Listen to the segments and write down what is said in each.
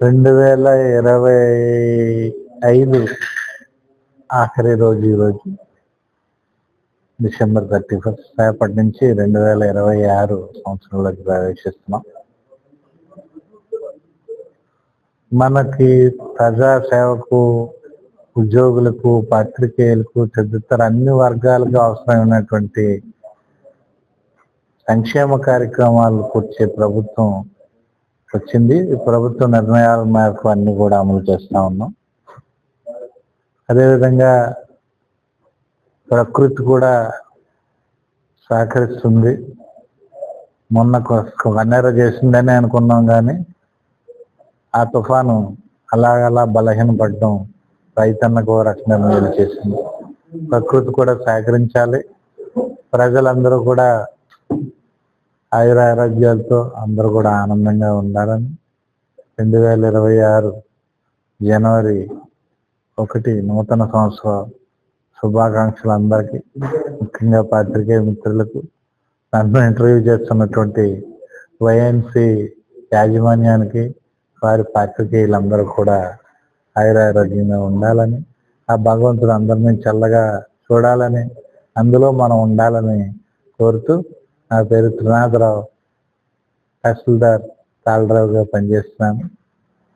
రెండు వేల ఇరవై ఐదు ఆఖరి రోజు ఈరోజు డిసెంబర్ థర్టీ ఫస్ట్ రేపటి నుంచి రెండు వేల ఇరవై ఆరు సంవత్సరంలోకి ప్రవేశిస్తున్నాం. మనకి ప్రజా సేవకు ఉద్యోగులకు పాత్రికేయులకు తదితర అన్ని వర్గాలకు అవసరమైనటువంటి సంక్షేమ కార్యక్రమాలు కూర్చే ప్రభుత్వం వచ్చింది. ప్రభుత్వ నిర్ణయాల మేరకు అన్ని కూడా అమలు చేస్తూ ఉన్నాం. అదేవిధంగా ప్రకృతి కూడా సహకరిస్తుంది. మొన్న కన్నెర చేసిందని అనుకున్నాం కానీ ఆ తుఫాను అలాగలా బలహీనపడడం రైతన్నకు రక్షణ మేలు చేసింది. ప్రకృతి కూడా సహకరించాలి. ప్రజలందరూ కూడా ఆయురారోగ్యాలతో అందరూ కూడా ఆనందంగా ఉండాలని రెండు వేల ఇరవై ఆరు జనవరి ఒకటి నూతన సంవత్సర శుభాకాంక్షలు అందరికీ ముఖ్యంగా పాత్రికేయ మిత్రులకు. నన్ను ఇంటర్వ్యూ చేస్తున్నటువంటి వైఎన్సి యాజమాన్యానికి వారి పాత్రికేయులందరూ కూడా ఆయురారోగ్యంగా ఉండాలని ఆ భగవంతుడు అందరినీ చల్లగా చూడాలని అందులో మనం ఉండాలని కోరుతూ నా పేరు త్రినాథరావు తహసీల్దార్ తాళరావుగా పనిచేస్తున్నాను.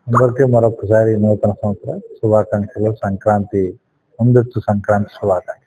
అందరికీ మరొకసారి నూతన సంవత్సర శుభాకాంక్షలు సంక్రాంతి ముందస్తు సంక్రాంతి శుభాకాంక్షలు.